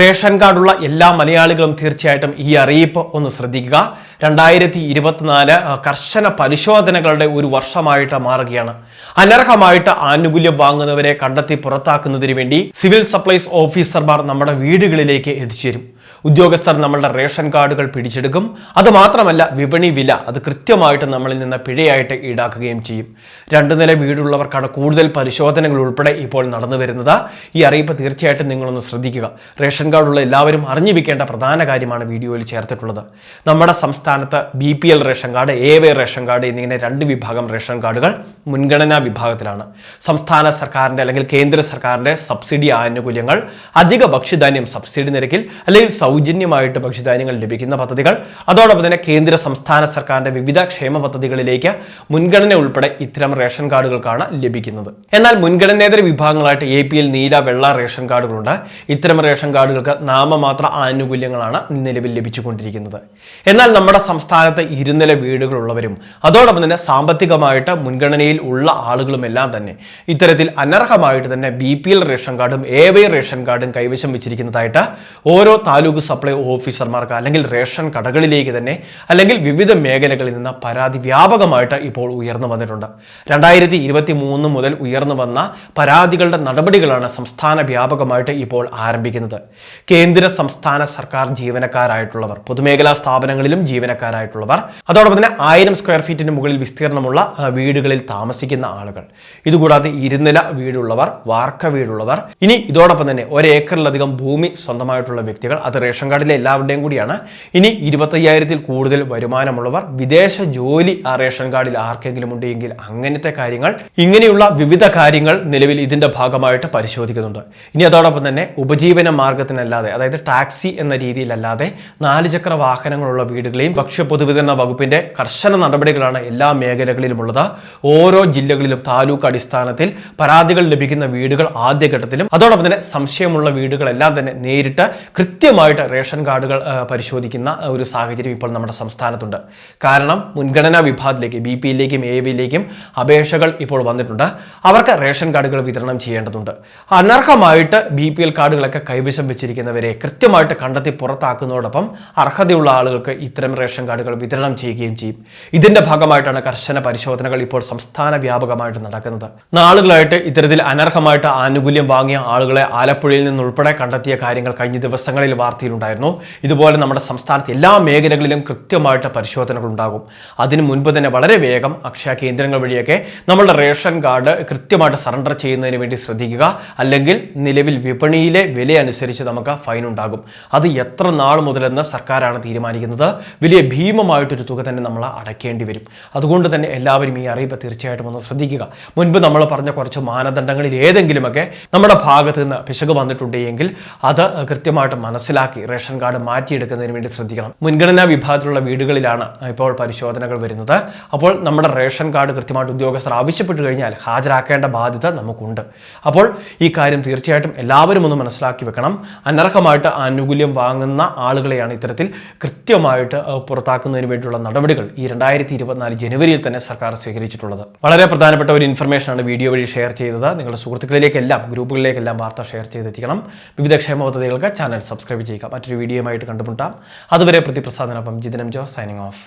Ration കാർഡുള്ള എല്ലാ മലയാളികളും തീർച്ചയായിട്ടും ഈ അറിയിപ്പ് ഒന്ന് ശ്രദ്ധിക്കുക. രണ്ടായിരത്തി ഇരുപത്തിനാല് കർശന പരിശോധനകളുടെ ഒരു വർഷമായിട്ട് മാറുകയാണ്. അനർഹമായിട്ട് ആനുകൂല്യം വാങ്ങുന്നവരെ കണ്ടെത്തി പുറത്താക്കുന്നതിന് വേണ്ടി സിവിൽ സപ്ലൈസ് ഓഫീസർമാർ നമ്മുടെ വീടുകളിലേക്ക് എത്തിച്ചേരും. ഉദ്യോഗസ്ഥർ നമ്മളുടെ റേഷൻ കാർഡുകൾ പിടിച്ചെടുക്കും. അത് മാത്രമല്ല വിപണി വില അത് കൃത്യമായിട്ട് നമ്മളിൽ നിന്ന് പിഴയായിട്ട് ഈടാക്കുകയും ചെയ്യും. രണ്ടു നില വീടുള്ളവർക്കാണ് കൂടുതൽ പരിശോധനകൾ ഉൾപ്പെടെ ഇപ്പോൾ നടന്നു വരുന്നത്. ഈ അറിയിപ്പ് തീർച്ചയായിട്ടും നിങ്ങളൊന്ന് ശ്രദ്ധിക്കുക. റേഷൻ കാർഡുള്ള എല്ലാവരും അറിഞ്ഞു വെക്കേണ്ട പ്രധാന കാര്യമാണ് വീഡിയോയിൽ ചേർത്തിട്ടുള്ളത്. നമ്മുടെ സംസ്ഥാനത്ത് B P L ration card A Y ration card എന്നിങ്ങനെ രണ്ട് വിഭാഗം റേഷൻ കാർഡുകൾ മുൻഗണനാ വിഭാഗത്തിലാണ്. സംസ്ഥാന സർക്കാരിന്റെ അല്ലെങ്കിൽ കേന്ദ്ര സർക്കാരിന്റെ സബ്സിഡി ആനുകൂല്യങ്ങൾ അധിക ഭക്ഷ്യധാന്യം സബ്സിഡി നിരക്കിൽ അല്ലെങ്കിൽ സൗജന്യമായിട്ട് ഭക്ഷ്യധാന്യങ്ങൾ ലഭിക്കുന്ന പദ്ധതികൾ. അതോടൊപ്പം തന്നെ കേന്ദ്ര സംസ്ഥാന സർക്കാരിന്റെ വിവിധ ക്ഷേമ പദ്ധതികളിലേക്ക് മുൻഗണന ഉൾപ്പെടെ ഇത്തരം റേഷൻ കാർഡുകൾക്കാണ് ലഭിക്കുന്നത്. എന്നാൽ മുൻഗണനേതര വിഭാഗങ്ങളായിട്ട് എ നീല വെള്ള റേഷൻ കാർഡുകളുണ്ട്. ഇത്തരം റേഷൻ കാർഡുകൾക്ക് നാമമാത്ര ആനുകൂല്യങ്ങളാണ് നിലവിൽ ലഭിച്ചുകൊണ്ടിരിക്കുന്നത്. എന്നാൽ നമ്മുടെ സംസ്ഥാനത്ത് ഇരുനില വീടുകളുള്ളവരും അതോടൊപ്പം തന്നെ സാമ്പത്തികമായിട്ട് മുൻഗണനയിൽ ഉള്ള ആളുകളുമെല്ലാം തന്നെ ഇത്തരത്തിൽ അനർഹമായിട്ട് തന്നെ ബി റേഷൻ കാർഡും എ റേഷൻ കാർഡും കൈവശം വെച്ചിരിക്കുന്നതായിട്ട് ഓരോ താലൂക്ക് സപ്ലൈ ഓഫീസർമാർക്ക് അല്ലെങ്കിൽ റേഷൻ കടകളിലേക്ക് തന്നെ അല്ലെങ്കിൽ വിവിധ മേഖലകളിൽ നിന്ന് പരാതി വ്യാപകമായിട്ട് ഇപ്പോൾ ഉയർന്നു വന്നിട്ടുണ്ട്. രണ്ടായിരത്തി ഇരുപത്തി മൂന്ന് മുതൽ ഉയർന്നു വന്ന പരാതികളുടെ നടപടികളാണ് സംസ്ഥാന വ്യാപകമായിട്ട് ഇപ്പോൾ ആരംഭിക്കുന്നത്. കേന്ദ്ര സംസ്ഥാന സർക്കാർ ജീവനക്കാരായിട്ടുള്ളവർ പൊതുമേഖലാ സ്ഥാപനങ്ങളിലും ജീവനക്കാരായിട്ടുള്ളവർ അതോടൊപ്പം തന്നെ ആയിരം സ്ക്വയർ ഫീറ്റിന് മുകളിൽ വിസ്തീർണമുള്ള വീടുകളിൽ താമസിക്കുന്ന ആളുകൾ. ഇതുകൂടാതെ ഇരുനില വീടുള്ളവർ വാർക്ക വീടുള്ളവർ ഇനി ഇതോടൊപ്പം തന്നെ ഒരേക്കറിലധികം ഭൂമി സ്വന്തമായിട്ടുള്ള വ്യക്തികൾ അത് റേഷൻ കാർഡിലെ എല്ലാവരുടെയും കൂടിയാണ്. ഇനി ഇരുപത്തയ്യായിരത്തിൽ കൂടുതൽ വരുമാനമുള്ളവർ വിദേശ ജോലി ആ റേഷൻ കാർഡിൽ ആർക്കെങ്കിലും ഉണ്ടെങ്കിൽ അങ്ങനത്തെ കാര്യങ്ങൾ ഇങ്ങനെയുള്ള വിവിധ കാര്യങ്ങൾ നിലവിൽ ഇതിന്റെ ഭാഗമായിട്ട് പരിശോധിക്കുന്നുണ്ട്. ഇനി അതോടൊപ്പം തന്നെ ഉപജീവന മാർഗത്തിനല്ലാതെ അതായത് ടാക്സി എന്ന രീതിയിലല്ലാതെ നാല് ചക്ര വാഹനങ്ങളുള്ള വീടുകളെയും ഭക്ഷ്യ പൊതുവിതരണ വകുപ്പിന്റെ കർശന നടപടികളാണ് എല്ലാ മേഖലകളിലുമുള്ളത്. ഓരോ ജില്ലകളിലും താലൂക്ക് അടിസ്ഥാനത്തിൽ പരാതികൾ ലഭിക്കുന്ന വീടുകൾ ആദ്യഘട്ടത്തിലും അതോടൊപ്പം തന്നെ സംശയമുള്ള വീടുകളെല്ലാം തന്നെ നേരിട്ട് കൃത്യമായിട്ട് റേഷൻ കാർഡുകൾ പരിശോധിക്കുന്ന ഒരു സാഹചര്യം ഇപ്പോൾ നമ്മുടെ സംസ്ഥാനത്തുണ്ട്. കാരണം മുൻഗണനാ വിഭാഗത്തിലേക്ക് ബി പി എല്ലിലേക്കും എ വിയിലേക്കും അപേക്ഷകൾ ഇപ്പോൾ വന്നിട്ടുണ്ട്. അവർക്ക് റേഷൻ കാർഡുകൾ വിതരണം ചെയ്യേണ്ടതുണ്ട്. അനർഹമായിട്ട് ബി പി എൽ കാർഡുകളൊക്കെ കൈവശം വെച്ചിരിക്കുന്നവരെ കൃത്യമായിട്ട് കണ്ടെത്തി പുറത്താക്കുന്നതോടൊപ്പം അർഹതയുള്ള ആളുകൾക്ക് ഇത്തരം റേഷൻ കാർഡുകൾ വിതരണം ചെയ്യുകയും ചെയ്യും. ഇതിന്റെ ഭാഗമായിട്ടാണ് കർശന പരിശോധനകൾ ഇപ്പോൾ സംസ്ഥാന വ്യാപകമായിട്ട് നടക്കുന്നത്. നാളുകളായിട്ട് ഇത്തരത്തിൽ അനർഹമായിട്ട് ആനുകൂല്യം വാങ്ങിയ ആളുകളെ ആലപ്പുഴയിൽ നിന്നുൾപ്പെടെ കണ്ടെത്തിയ കാര്യങ്ങൾ കഴിഞ്ഞ ദിവസങ്ങളിൽ വാർത്തയിലുണ്ടായിരുന്നു ഇതുപോലെ നമ്മുടെ സംസ്ഥാനത്ത് എല്ലാ മേഖലകളിലും കൃത്യമായിട്ട് പരിശോധനകൾ ഉണ്ടാകും അതിനു മുൻപ് തന്നെ വളരെ വേഗം അക്ഷയ കേന്ദ്രങ്ങൾ വഴിയൊക്കെ നമ്മളുടെ റേഷൻ കാർഡ് കൃത്യമായിട്ട് സറണ്ടർ ചെയ്യുന്നതിന് വേണ്ടി ശ്രദ്ധിക്കുക. അല്ലെങ്കിൽ നിലവിൽ വിപണിയിലെ വില അനുസരിച്ച് നമുക്ക് ഫൈൻ ഉണ്ടാകും. അത് എത്ര നാൾ മുതലെന്ന് സർക്കാരാണ് തീരുമാനിക്കുന്നത്. വലിയ ഭീമമായിട്ടൊരു തുക തന്നെ നമ്മൾ അടയ്ക്കേണ്ടി വരും. അതുകൊണ്ട് തന്നെ എല്ലാവരും ഈ അറിയിപ്പ് തീർച്ചയായിട്ടും ഒന്ന് ശ്രദ്ധിക്കുക. മുൻപ് നമ്മൾ പറഞ്ഞ കുറച്ച് മാനദണ്ഡങ്ങളിൽ ഏതെങ്കിലുമൊക്കെ നമ്മുടെ ഭാഗത്ത് നിന്ന് പിശക് വന്നിട്ടുണ്ടെങ്കിൽ അത് കൃത്യമായിട്ട് മനസ്സിലാക്കി റേഷൻ കാർഡ് മാറ്റിയെടുക്കുന്നതിന് വേണ്ടി ശ്രദ്ധിക്കണം. മുൻഗണനാ വിഭാഗത്തിലുള്ള വീടുകളിലാണ് ഇപ്പോൾ പരിശോധനകൾ വരുന്നത്. അപ്പോൾ നമ്മുടെ റേഷൻ കാർഡ് കൃത്യമായിട്ട് ഉദ്യോഗസ്ഥർ ആവശ്യപ്പെട്ടു കഴിഞ്ഞാൽ ഹാജരാക്കേണ്ട ബാധ്യത നമുക്കുണ്ട്. അപ്പോൾ ഈ കാര്യം തീർച്ചയായിട്ടും എല്ലാവരും ഒന്ന് മനസ്സിലാക്കി വെക്കണം. അനർഹമായിട്ട് ആനുകൂല്യം വാങ്ങുന്ന ആളുകളെയാണ് ഇത്തരത്തിൽ കൃത്യമായിട്ട് പുറത്താക്കുന്നതിന് വേണ്ടിയുള്ള നടപടികൾ ഈ രണ്ടായിരത്തി ഇരുപത്തിനാല് ജനുവരിയിൽ തന്നെ സർക്കാർ സ്വീകരിച്ചിട്ടുള്ളത്. വളരെ പ്രധാനപ്പെട്ട ഒരു ഇൻഫർമേഷനാണ് വീഡിയോ വഴി ഷെയർ ചെയ്തത്. നിങ്ങളുടെ സുഹൃത്തുക്കളിലേക്കെല്ലാം ഗ്രൂപ്പുകളിലേക്കെല്ലാം വാർത്ത ഷെയർ ചെയ്തെത്തിക്കണം. വിവിധ ക്ഷേമ പദ്ധതികൾക്ക് ചാനൽ സബ്സ്ക്രൈബ് ചെയ്യുക. മറ്റൊരു വീഡിയോയുമായിട്ട് കണ്ടുമുട്ടാം. അതുവരെ പ്രതിപ്രസാദനൊപ്പം ജിതനം ജോ സൈനിങ് ഓഫ്